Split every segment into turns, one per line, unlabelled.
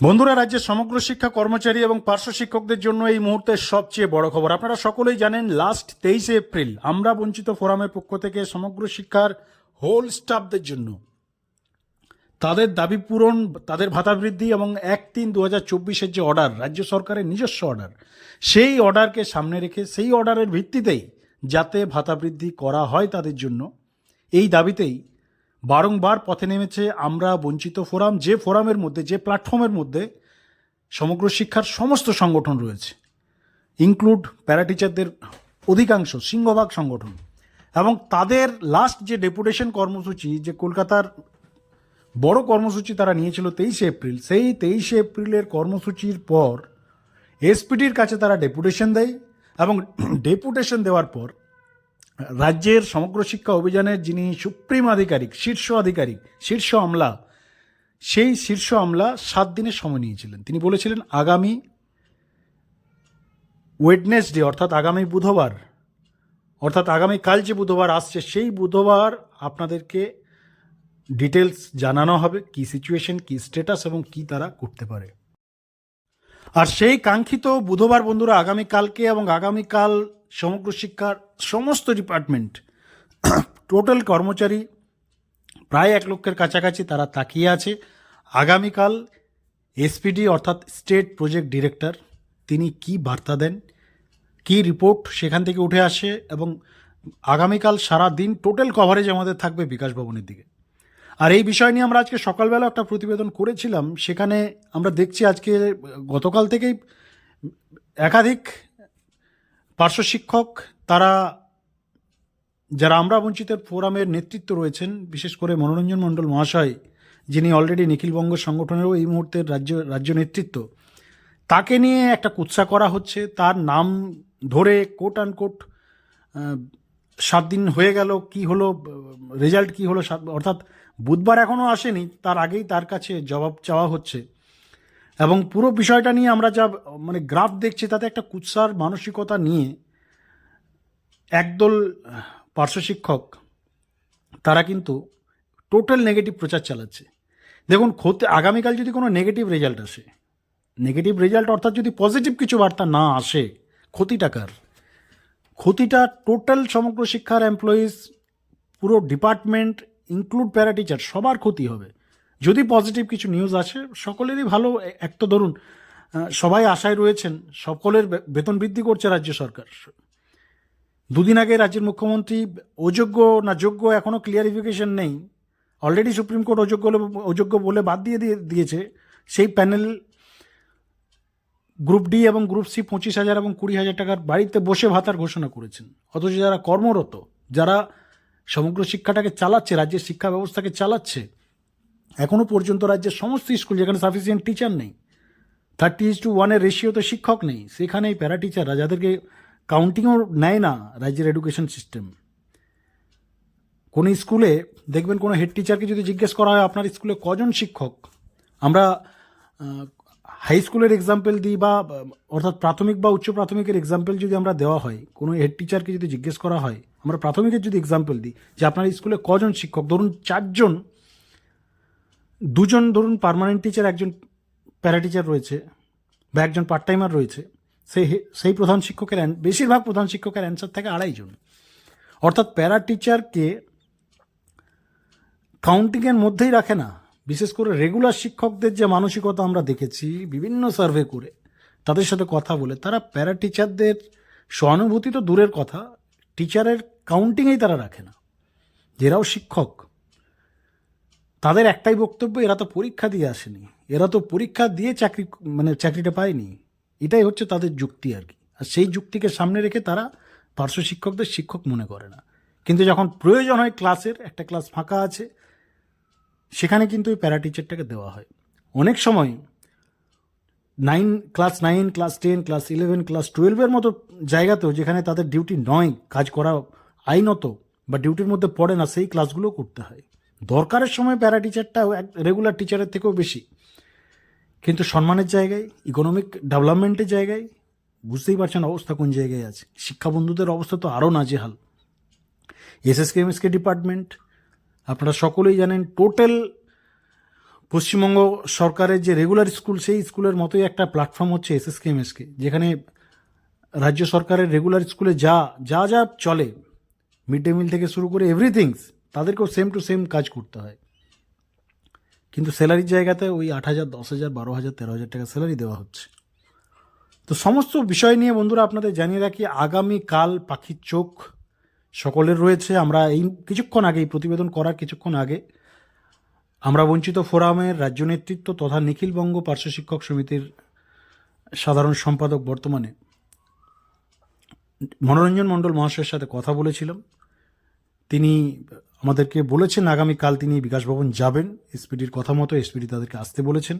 বন্ধুরা, রাজ্যের সমগ্র শিক্ষা কর্মচারী এবং পার্শ্ব শিক্ষকদের জন্য এই মুহূর্তের সবচেয়ে বড় খবর। আপনারা সকলেই জানেন লাস্ট তেইশে এপ্রিল, আমরা বঞ্চিত ফোরামের পক্ষ থেকে সমগ্র শিক্ষার হোল স্টাফদের জন্য। তাদের দাবি পূরণ, তাদের ভাতা বৃদ্ধি এবং এক তিন দু হাজার চব্বিশের যে অর্ডার রাজ্য সরকারের নিজস্ব অর্ডার সেই অর্ডারকে সামনে রেখে, সেই অর্ডারের ভিত্তিতেই যাতে ভাতা বৃদ্ধি করা হয় তাদের জন্য, এই দাবিতেই বারংবার পথে নেমেছে আমরা বঞ্চিত ফোরাম, যে ফোরামের মধ্যে, যে প্ল্যাটফর্মের মধ্যে সমগ্র শিক্ষার সমস্ত সংগঠন রয়েছে। ইনক্লুড প্যারাটিচারদের অধিকাংশ সিংহভাগ সংগঠন। এবং তাদের লাস্ট যে ডেপুটেশন কর্মসূচি, যে কলকাতার বড় কর্মসূচি তারা নিয়েছিল তেইশে এপ্রিল, সেই তেইশে এপ্রিলের কর্মসূচির পর এসপিডির কাছে তারা ডেপুটেশন দেয় এবং ডেপুটেশন দেওয়ার পর রাজ্যের সমগ্র শিক্ষা অভিযানের যিনি সুপ্রিম আধিকারিক, শীর্ষ আধিকারিক, শীর্ষ আমলা, সেই শীর্ষ আমলা সাত দিনের সময় নিয়েছিলেন। তিনি বলেছিলেন, আগামী ওয়েডনেসডে অর্থাৎ আগামী বুধবার, অর্থাৎ আগামী কাল যে বুধবার আসছে, সেই বুধবার আপনাদেরকে ডিটেলস জানানো হবে, কি সিচুয়েশন কি স্ট্যাটাস এবং কি তারা করতে পারে। আর সেই কাঙ্ক্ষিত বুধবার বন্ধুরা আগামীকালকে এবং আগামীকাল সমগ্র শিক্ষার সমস্ত ডিপার্টমেন্ট, টোটাল কর্মচারী প্রায় এক লক্ষের কাছাকাছি তারা তাকিয়ে আছে। আগামীকাল এসপিডি অর্থাৎ স্টেট প্রজেক্ট ডিরেক্টর, তিনি কি বার্তা দেন, কি রিপোর্ট সেখান থেকে উঠে আসে এবং আগামীকাল সারা দিন টোটাল কভারেজ আমাদের থাকবে বিকাশ ভবনের দিকে। আর এই বিষয় নিয়ে আমরা আজকে সকালবেলা একটা প্রতিবেদন করেছিলাম, সেখানে আমরা দেখছি আজকে গতকাল থেকেই একাধিক পার্শ্ব শিক্ষক, তারা যারা আমরা বঞ্চিতের ফোরামের নেতৃত্ব রয়েছেন, বিশেষ করে মনোরঞ্জন মণ্ডল মহাশয়, যিনি অলরেডি নিখিলবঙ্গ সংগঠনেরও এই মুহূর্তের রাজ্য রাজ্য নেতৃত্ব, তাকে নিয়ে একটা কুৎসা করা হচ্ছে। তার নাম ধরে কোট আন কোট সাত দিন হয়ে গেল, কি হলো রেজাল্ট কি হলো অর্থাৎ বুধবার এখনও আসেনি, তার আগেই তার কাছে জবাব চাওয়া হচ্ছে। এবং পুরো বিষয়টা নিয়ে আমরা যা মানে গ্রাফ দেখছি, তাতে একটা কুৎসার মানসিকতা নিয়ে একদল পার্শ্ব শিক্ষক, তারা কিন্তু টোটাল নেগেটিভ প্রচার চালাচ্ছে। দেখুন, ক্ষতি, আগামীকাল যদি কোনো নেগেটিভ রেজাল্ট আসে নেগেটিভ রেজাল্ট অর্থাৎ যদি পজিটিভ কিছু বার্তা না আসে, ক্ষতিটা কার? ক্ষতিটা টোটাল সমগ্র শিক্ষার এমপ্লয়িজ পুরো ডিপার্টমেন্ট ইনক্লুড প্যারা টিচার সবার ক্ষতি হবে। যদি পজিটিভ কিছু নিউজ আসে, সকলেরই ভালো। এক তো ধরুন সবাই আশায় রয়েছেন, সকলের বেতন বৃদ্ধি করছে রাজ্য সরকার। দুদিন আগে রাজ্যের মুখ্যমন্ত্রী, অযোগ্য না যোগ্য এখনও ক্লিয়ারিফিকেশন নেই। অলরেডি সুপ্রিম কোর্ট অযোগ্য অযোগ্য বলে বাদ দিয়ে দিয়ে দিয়েছে। সেই প্যানেল গ্রুপ ডি এবং গ্রুপ সি পঁচিশ হাজার এবং কুড়ি হাজার টাকার বাড়িতে বসে ভাতার ঘোষণা করেছেন। অথচ যারা কর্মরত, যারা সমগ্র শিক্ষাটাকে চালাচ্ছে, রাজ্যের শিক্ষা ব্যবস্থাকে চালাচ্ছে এখনও পর্যন্ত রাজ্যের সমস্ত স্কুল যেখানে সাফিসিয়েন্ট টিচার নেই থার্টি ইজ টু ওয়ানের রেশিওতে শিক্ষক নেই সেখানে প্যারা টিচাররা যাদেরকে কাউন্টিংও নেয় না রাজ্যের এডুকেশন সিস্টেম কোনো স্কুলে দেখবেন কোনো হেড টিচারকে যদি জিজ্ঞেস করা হয়, আপনার স্কুলে কজন শিক্ষক? আমরা হাই স্কুলের এক্সাম্পল দিই বা, অর্থাৎ প্রাথমিক বা উচ্চ প্রাথমিকের এক্সাম্পল যদি আমরা দেওয়া হয়, কোনো হেড টিচারকে যদি জিজ্ঞেস করা হয়, আমরা প্রাথমিকের যদি এক্সাম্পল দিই যে, আপনার স্কুলে কজন শিক্ষক? ধরুন চারজন দুজন ধরুন পার্মানেন্ট টিচার একজন প্যারা টিচার রয়েছে বা একজন পার্ট টাইমার রয়েছে। সেই সেই প্রধান শিক্ষকের বেশিরভাগ প্রধান শিক্ষকের অ্যান্সার থাকে আড়াইজন অর্থাৎ প্যারা টিচারকে কাউন্টিংয়ের মধ্যেই রাখে না। বিশেষ করে রেগুলার শিক্ষকদের যে মানসিকতা আমরা দেখেছি, বিভিন্ন সার্ভে করে, তাদের সাথে কথা বলে, তারা প্যারা টিচারদের সহানুভূতি তো দূরের কথা টিচারের কাউন্টিংয়েই তারা রাখে না। যেরাও শিক্ষক। তাদের একটাই বক্তব্য, এরা তো পরীক্ষা দিয়ে আসেনি। এরা তো পরীক্ষা দিয়ে চাকরি মানে চাকরিটা পায়নি। এটাই হচ্ছে তাদের যুক্তি আর কি। আর সেই যুক্তিকে সামনে রেখে তারা পার্শ্ব শিক্ষকদের শিক্ষক মনে করে না। কিন্তু যখন প্রয়োজন হয় ক্লাসের, একটা ক্লাস ফাঁকা আছে, সেখানে কিন্তু ওই প্যারা টিচারটাকে দেওয়া হয়। অনেক সময় nine, class nine, class ten, class eleven, class টুয়েলভের মতো জায়গাতেও যেখানে তাদের ডিউটি নয়, কাজ করা আইনত বা ডিউটির মধ্যে পড়ে না, সেই ক্লাসগুলো করতে হয়। দরকারের সময় প্যারা টিচারটা রেগুলার টিচারের থেকেও বেশি। কিন্তু সম্মানের জায়গায় ইকোনমিক ডেভেলপমেন্টের জায়গায় বুঝতেই পারছেন অবস্থা কোন জায়গায় আছে। শিক্ষা বন্ধুদের অবস্থা তো আরও নাজেহাল। এসএসকে এমএসকে ডিপার্টমেন্ট আপনারা সকলেই জানেন টোটাল পশ্চিমবঙ্গ সরকারের যে রেগুলার স্কুল সেই স্কুলের মতোই একটা প্ল্যাটফর্ম হচ্ছে এসএসকেএমএসকে যেখানে রাজ্য সরকারের রেগুলার স্কুলে যা যা যা চলে মিড ডে মিল থেকে শুরু করে এভরিথিংস তাদেরকেও সেম টু সেম কাজ করতে হয়। কিন্তু স্যালারির জায়গাতে ওই আট হাজার, দশ হাজার, বারো হাজার, তেরো হাজার টাকা স্যালারি দেওয়া হচ্ছে। তো সমস্ত বিষয় নিয়ে বন্ধুরা আপনাদের জানিয়ে রাখি, আগামী কাল পাখির চোখ সকলের রয়েছে। আমরা এই কিছুক্ষণ আগে, এই প্রতিবেদন করার কিছুক্ষণ আগে আমরা বঞ্চিত ফোরামের রাজ্য নেতৃত্ব তথা নিখিলবঙ্গ পার্শ্ব শিক্ষক সমিতির সাধারণ সম্পাদক বর্তমানে মনোরঞ্জন মণ্ডল মহাশয়ের সাথে কথা বলেছিলাম। তিনি আমাদেরকে বলেছেন, আগামীকাল তিনি বিকাশ ভবন যাবেন। এসপিডির কথা মতো এসপিডি তাদেরকে আসতে বলেছেন।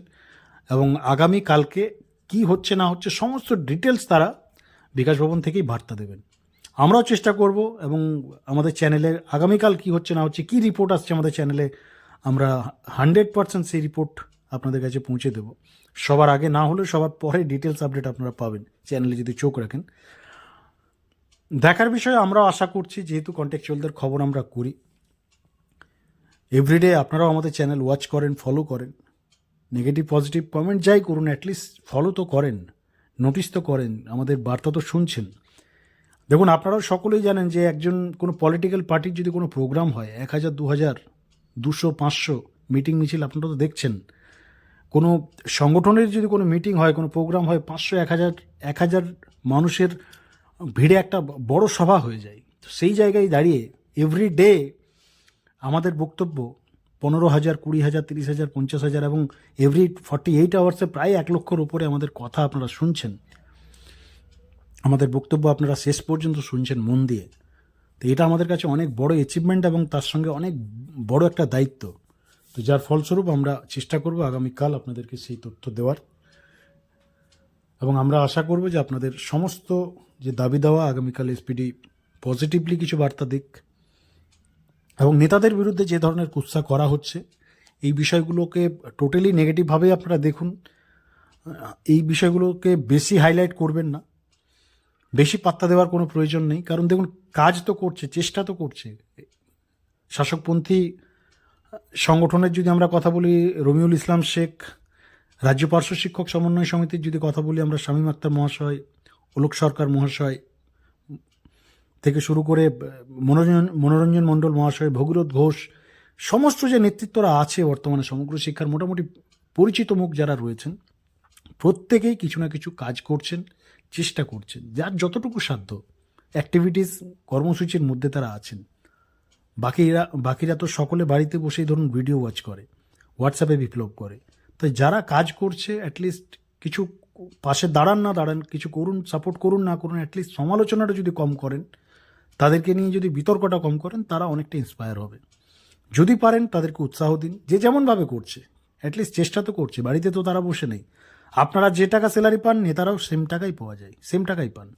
এবং আগামী কালকে কি হচ্ছে না হচ্ছে সমস্ত ডিটেলস তারা বিকাশ ভবন থেকেই বার্তা দেবেন। আমরাও চেষ্টা করব এবং আমাদের চ্যানেলে আগামীকাল কি হচ্ছে না হচ্ছে, কি রিপোর্ট আসছে আমাদের চ্যানেলে, আমরা হান্ড্রেড পার্সেন্ট সেই রিপোর্ট আপনাদের কাছে পৌঁছে দেব। সবার আগে না হলে সবার পরে ডিটেলস আপডেট আপনারা পাবেন চ্যানেলে যদি চোখ রাখেন। দেখার বিষয়ে আমরাও আশা করছি, যেহেতু কন্ট্যাকচুয়ালদের খবর আমরা করি। এভরিডে আপনারাও আমাদের চ্যানেল ওয়াচ করেন ফলো করেন। নেগেটিভ পজিটিভ কমেন্ট যাই করুন অ্যাটলিস্ট ফলো তো করেন নোটিস তো করেন, আমাদের বার্তা তো শুনছেন। দেখুন, আপনারাও সকলেই জানেন যে একজন কোনো পলিটিক্যাল পার্টির যদি কোনো প্রোগ্রাম হয়, এক হাজার, দু হাজার, দুশো, পাঁচশো মিটিং মিছিল, আপনারা তো দেখছেন। কোনো সংগঠনের যদি কোনো মিটিং হয়, কোনো প্রোগ্রাম হয়, পাঁচশো, এক হাজার এক হাজার মানুষের ভিড়ে একটা বড় সভা হয়ে যায়। সেই জায়গায় দাঁড়িয়ে এভরি ডে আমাদের বক্তব্য পনেরো হাজার, কুড়ি হাজার, তিরিশ হাজার, পঞ্চাশ হাজার এবং এভরি ফর্টি এইট আওয়ার্সে প্রায় এক লক্ষর উপরে আমাদের কথা আপনারা শুনছেন। আমাদের বক্তব্য আপনারা শেষ পর্যন্ত শুনছেন মন দিয়ে। তো এটা আমাদের কাছে অনেক বড় অ্যাচিভমেন্ট এবং তার সঙ্গে অনেক বড় একটা দায়িত্ব। তো যার ফলস্বরূপ আমরা চেষ্টা করব আগামীকাল আপনাদেরকে সেই তথ্য দেওয়ার। এবং আমরা আশা করব যে আপনাদের সমস্ত যে দাবি দেওয়া আগামীকাল এসপিডি পজিটিভলি কিছু বার্তা দিক। এবং নেতাদের বিরুদ্ধে যে ধরনের কুৎসা করা হচ্ছে, এই বিষয়গুলোকে টোটালি নেগেটিভভাবেই আপনারা দেখুন। এই বিষয়গুলোকে বেশি হাইলাইট করবেন না। বেশি পাত্তা দেওয়ার কোনো প্রয়োজন নেই। কারণ দেখুন, কাজ তো করছে, চেষ্টা তো করছে। শাসকপন্থী সংগঠনের যদি আমরা কথা বলি, রমিউল ইসলাম শেখ, রাজ্য পার্শ্ব শিক্ষক সমন্বয় সমিতির যদি কথা বলি আমরা, শামীম আক্তার মহাশয় অলোক সরকার মহাশয় থেকে শুরু করে মনোরঞ্জন মনোরঞ্জন মণ্ডল, মহাশয় ভগীরথ ঘোষ, সমস্ত যে নেতৃত্বরা আছে বর্তমানে সমগ্র শিক্ষার মোটামুটি পরিচিত মুখ যারা রয়েছেন, প্রত্যেকেই কিছু না কিছু কাজ করছেন, চেষ্টা করছেন। যার যতটুকু সাধ্য অ্যাক্টিভিটিস কর্মসূচির মধ্যে তারা আছেন। বাকিরা বাকিরা তো সকলে বাড়িতে বসেই ধরুন ভিডিও ওয়াচ করে হোয়াটসঅ্যাপে বিপ্লব করে। তাই যারা কাজ করছে অ্যাটলিস্ট কিছু পাশে দাঁড়ান না দাঁড়ান, কিছু করুন সাপোর্ট করুন না করুন অ্যাটলিস্ট সমালোচনাটা যদি কম করেন তাদেরকে নিয়ে যদি বিতর্কটা কম করেন, তারা অনেকটা ইন্সপায়ার হবে। যদি পারেন, তাদেরকে উৎসাহ দিন। যে যেমনভাবে করছে অ্যাটলিস্ট চেষ্টা তো করছে, বাড়িতে তো তারা বসে নেই। আপনারা যে টাকা স্যালারি পান, নেতারাও সেম টাকাই পাওয়া যায় সেম টাকাই পান।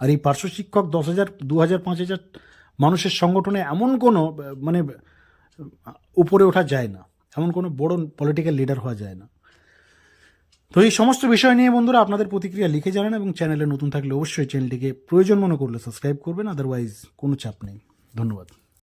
আর এই পার্শ্ব শিক্ষক দশ হাজার, দু হাজার, পাঁচ হাজার মানুষের সংগঠনে এমন কোনো মানে উপরে ওঠা যায় না। এমন কোনো বড় পলিটিক্যাল লিডার হওয়া যায় না। তো এই সমস্ত বিষয় নিয়ে বন্ধুরা আপনাদের প্রতিক্রিয়া লিখে জানান এবং চ্যানেলে নতুন থাকলে অবশ্যই চ্যানেলটিকে প্রয়োজন মনে করলে সাবস্ক্রাইব করবেন আদারওয়াইজ কোনো চাপ নেই। ধন্যবাদ।